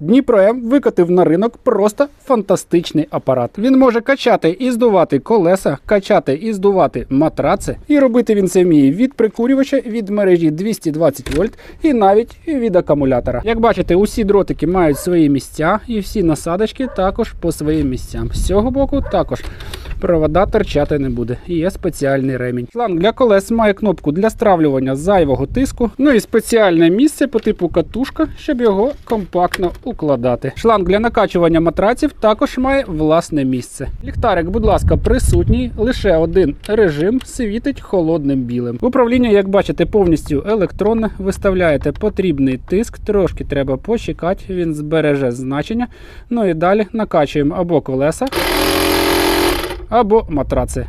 Дніпро М викотив на ринок просто фантастичний апарат. Він може качати і здувати колеса, качати і здувати матраци. І робити він це вміє від прикурювача, від мережі 220 вольт і навіть від акумулятора. Як бачите, усі дротики мають свої місця, і всі насадочки також по своїм місцям. З цього боку також провода торчати не буде. Є спеціальний ремінь. Шланг для колес має кнопку для стравлювання зайвого тиску. Ну і спеціальне місце по типу катушка, щоб його компактно укладати. Шланг для накачування матраців також має власне місце. Ліхтарик, будь ласка, присутній. Лише один режим світить холодним білим. Управління, як бачите, повністю електронне. Виставляєте потрібний тиск, трошки треба почекати, він збереже значення. Ну і далі накачуємо або колеса або матраци.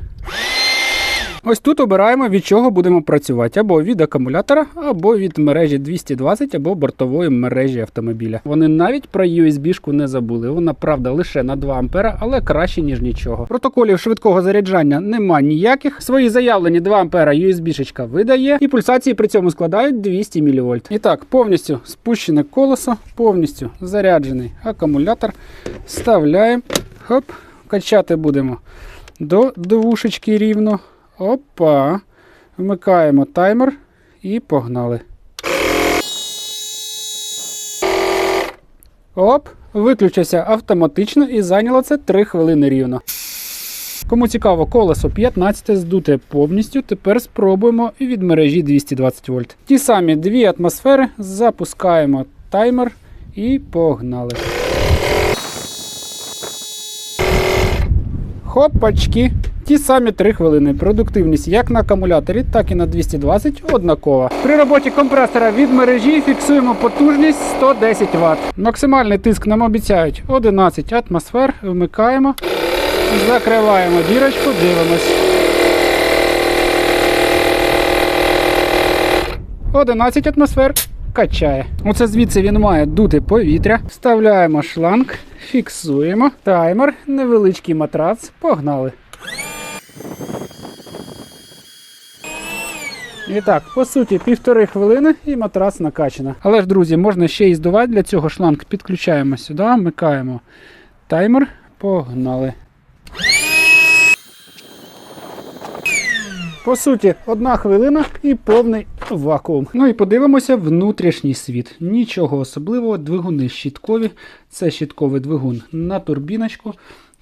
Ось тут обираємо, від чого будемо працювати: або від акумулятора, або від мережі 220, або бортової мережі автомобіля. Вони навіть про USB-шку не забули. Вона правда лише на 2 ампера, але краще ніж нічого. Протоколів швидкого заряджання нема ніяких. Свої заявлені 2 ампера USB-шечка видає, і пульсації при цьому складають 200 мВ. І так, повністю спущене колесо, повністю заряджений акумулятор. Вставляємо. Хоп, качати будемо до двушечки рівно. Опа. Вмикаємо таймер і погнали. Оп, виключився автоматично і зайняло це 3 хвилини рівно. Кому цікаво, колесо 15 здуте повністю. Тепер спробуємо від мережі 220 вольт. Ті самі дві атмосфери. Запускаємо таймер і погнали. Хопачки. Ті самі 3 хвилини. Продуктивність як на акумуляторі, так і на 220 однакова. При роботі компресора від мережі фіксуємо потужність 110 Вт. Максимальний тиск нам обіцяють 11 атмосфер. Вмикаємо, закриваємо дірочку, дивимось. 11 атмосфер. Качає. Оце звідси він має дути повітря. Вставляємо шланг, фіксуємо. Таймер, невеличкий матрац. Погнали. І так, по суті, півтори хвилини і матрац накачано. Але ж, друзі, можна ще і здувати. Для цього шланг підключаємо сюди, вмикаємо таймер. Погнали. По суті, одна хвилина і повний вакуум. Ну і подивимося внутрішній світ. Нічого особливого, двигуни щіткові. Це щітковий двигун на турбіночку.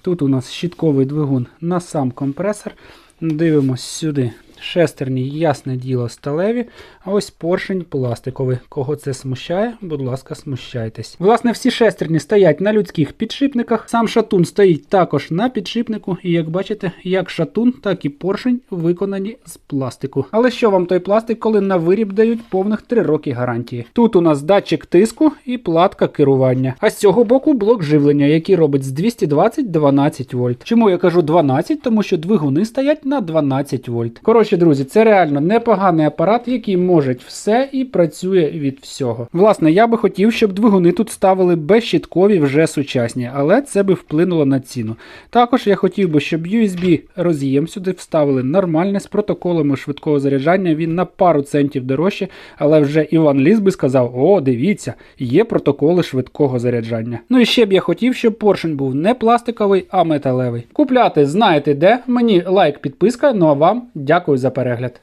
Тут у нас щітковий двигун на сам компресор. Дивимось сюди. Шестерні, ясне діло, сталеві, а ось поршень пластиковий. Кого це смущає, будь ласка, смущайтесь. Власне, всі шестерні стоять на людських підшипниках. Сам шатун стоїть також на підшипнику, і як бачите, як шатун, так і поршень виконані з пластику. Але що вам той пластик, коли на виріб дають повних 3 роки гарантії? Тут у нас датчик тиску і платка керування. А з цього боку блок живлення, який робить з 220 12 вольт. Чому я кажу 12? Тому що двигуни стоять на 12 вольт. Коротше, друзі, це реально непоганий апарат, який може все і працює від всього. Власне, я би хотів, щоб двигуни тут ставили безщіткові вже сучасні, але це би вплинуло на ціну. Також я хотів би, щоб USB роз'єм сюди вставили нормальне з протоколами швидкого заряджання. Він на пару центів дорожче, але вже Іван Ліс би сказав: о, дивіться, є протоколи швидкого заряджання. Ну і ще б я хотів, щоб поршень був не пластиковий, а металевий. Купляти знаєте де. Мені лайк, підписка. Ну а вам дякую за перегляд.